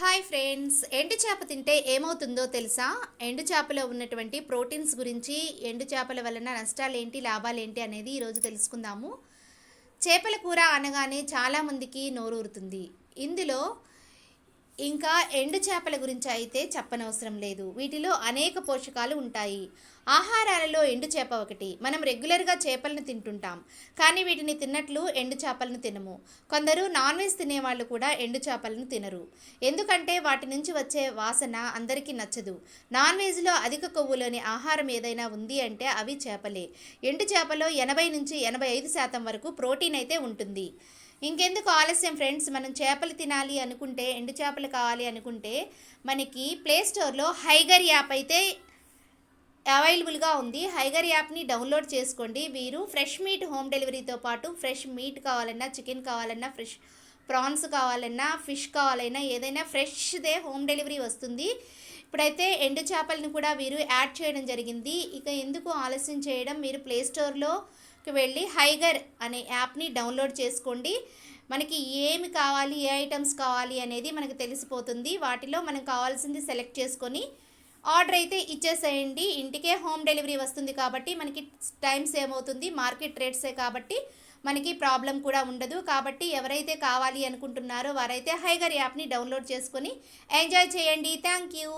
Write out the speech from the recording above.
Hi friends ఎండు చేప తింటే ఏమవుతుందో తెలుసా? ఎండు చేపలో ఉన్నటువంటి ప్రోటీన్స్ గురించి ఎండు చేపల వలన నష్టాలు ఏంటి లాభాలు ఏంటి అనేది ఈరోజు తెలుసుకుందాము. చేపల కూర అనగానే చాలామందికి నోరూరుతుంది. ఇందులో ఇంకా ఎండు చేపల గురించి అయితే చెప్పనవసరం లేదు. వీటిలో అనేక పోషకాలు ఉంటాయి. ఆహారాలలో ఎండు చేప ఒకటి. మనం రెగ్యులర్గా చేపలను తింటుంటాం. కానీ వీటిని తిన్నట్లు ఎండు చేపలను తినము. కొందరు నాన్ వెజ్ తినేవాళ్ళు కూడా ఎండు చేపలను తినరు. ఎందుకంటే వాటి నుంచి వచ్చే వాసన అందరికీ నచ్చదు. నాన్ వెజ్లో అధిక కొవ్వులోని ఆహారం ఏదైనా ఉంది అంటే అవి చేపలే. ఎండు చేపలో ఎనభై నుంచి ఎనభై ఐదు శాతం వరకు ప్రోటీన్ అయితే ఉంటుంది. ఇంకెందుకు ఆలస్యం ఫ్రెండ్స్? మనం చేపలు తినాలి అనుకుంటే ఎండు చేపలు కావాలి అనుకుంటే మనకి ప్లే స్టోర్లో హైగర్ యాప్ అయితే అవైలబుల్గా ఉంది. హైగర్ యాప్ని డౌన్లోడ్ చేసుకోండి. మీరు ఫ్రెష్ మీట్ హోమ్ డెలివరీతో పాటు ఫ్రెష్ మీట్ కావాలన్నా చికెన్ కావాలన్నా ఫ్రెష్ ప్రాన్స్ కావాలన్నా ఫిష్ కావాలన్నా ఏదైనా ఫ్రెష్దే హోమ్ డెలివరీ వస్తుంది. ఇప్పుడైతే ఎండు చేపలను కూడా వీరు యాడ్ చేయడం జరిగింది. ఇక ఎందుకు ఆలస్యం చేయడం? మీరు ప్లే స్టోర్లోకి వెళ్ళి హైగర్ అనే యాప్ని డౌన్లోడ్ చేసుకోండి. మనకి ఏమి కావాలి ఏ ఐటమ్స్ కావాలి అనేది మనకు తెలిసిపోతుంది. వాటిలో మనం కావాల్సింది సెలెక్ట్ చేసుకొని ఆర్డర్ అయితే ఇచ్చేసేయండి. ఇంటికే హోమ్ డెలివరీ వస్తుంది కాబట్టి మనకి టైం సేవ్ అవుతుంది. మార్కెట్ రేట్సే కాబట్టి మనకి ప్రాబ్లం కూడా ఉండదు. కాబట్టి ఎవరైతే కావాలి అనుకుంటున్నారో వారైతే హైగర్ యాప్ని డౌన్లోడ్ చేసుకొని ఎంజాయ్ చేయండి. Thank you